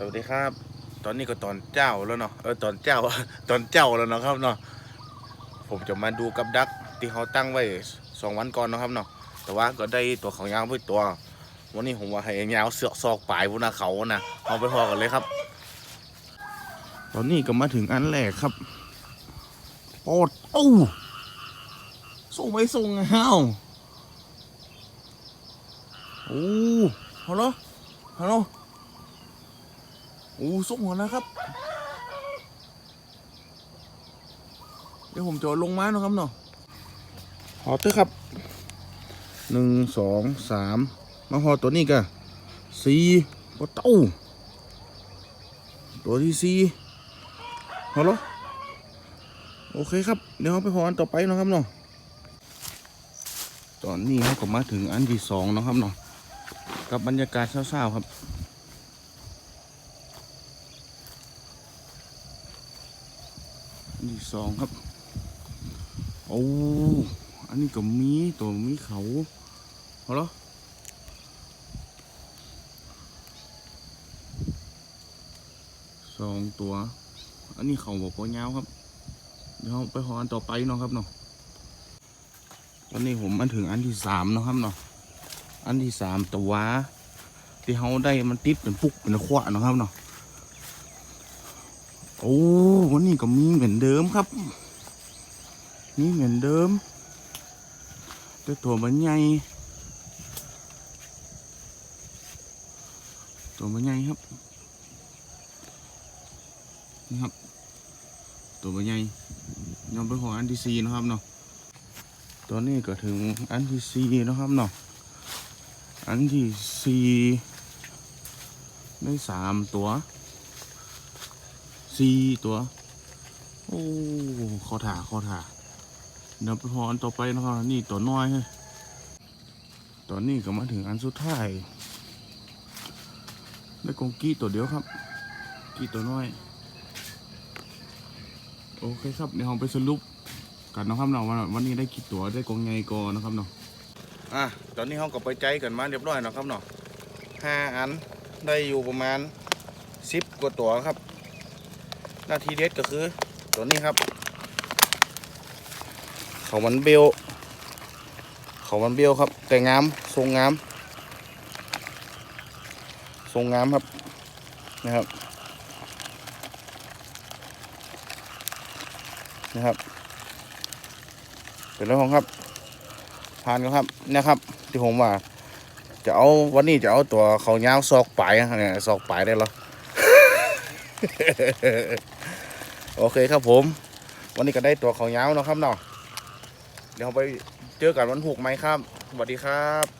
สวัสดีครับ ตอนนี้ก็ตอนเจ้าแล้วเนาะเออตอนเจ้าตอนเจ้าแล้วเนาะครับเนาะผมจะมาดูกับดักที่เขาตั้งไว้สองวันก่อนนะครับเนาะแต่ว่าก็ได้ตัวเขายาวไว้ตัววันนี้ผมว่าให้ยาวเสือกซอกปลายพุนาเขานะเอาไปพอกันเลยครับ ตอนนี้ก็มาถึงอันแรกครับโอดโอ้ส่งไปส่งอ้าวโอ้ฮัลโหลฮัลโหล โอ้ส่งหัวนะครับ เดี๋ยวผมจะลงไม้เนาะครับเนาะหอเตอร์ครับหนึ่งสองสามมาหอตัวนี้กันสี่ก็เต้าตัวที่สี่ฮัลโหลโอเคครับ เดี๋ยวเราไปหออันต่อไปเนาะครับเนาะตอนนี้เราก็มาถึงอันที่สองเนาะครับเนาะกับบรรยากาศเศร้าๆครับ อัน ที่สองครับโอ้อันนี้ก็มีตัวมีเขาเอาเหรอสองตัว อันนี้เขาบอกว่ายาวครับ เดี๋ยวไปหออันต่อไปเนาะครับเนาะตอนนี้ผมมาถึงอันที่สามเนาะครับเนาะ อันที่สามตัวที่เขาได้มันติดเป็นปุกเป็นขวานะครับเนาะ โอ้วันนี้ก็มีเหมือนเดิมครับมีเหมือนเดิม แต่ตัวมันใหญ่ตัวมันใหญ่ครับนี่ครับ ตัวมันใหญ่ยอมไปขออันที่สี่นะครับเนาะตอนนี้ก็ถึงอันที่สี่นะครับเนาะอันที่สี่ได้สามตัว สี่ตัว โอ้ขอถ่าขอถ่าเดี๋ยวไปพออันต่อไปนะครับนี่ตัวน้อยเฮ้ยตอนนี้ก็มาถึงอันสุดท้ายได้กงกี้ตัวเดียวครับ กี้ตัวน้อย โอเคครับเดี๋ยวเราไปสรุปกันนะครับเนาะว่าวันนี้ได้กี่ตัวได้กงไงก่อนนะครับเนาะอะตอนนี้เราก็ไปใจกันมาเรียบร้อยนะครับเนาะห้าอันได้อยู่ประมาณสิบกว่าตัวครับ หน้าที่เด็ดก็คือ ตัวนี้ครับ เขามันเบลเขามันเบลครับ แต่งามทรงงาม ทรงงามครับนะครับนะครับเป็นเรื่องของครับผ่านกันครับนะครับ ที่ผมว่า จะเอาวันนี้จะเอาตัวเขายาวซอกปลายอะเนี่ยซอกปลายได้หรอ โอเคครับผม วันนี้ก็ได้ตัวเขายาวเนาะครับเนาะเดี๋ยวไปเจอกันวันหุกไหมครับสวัสดีครับ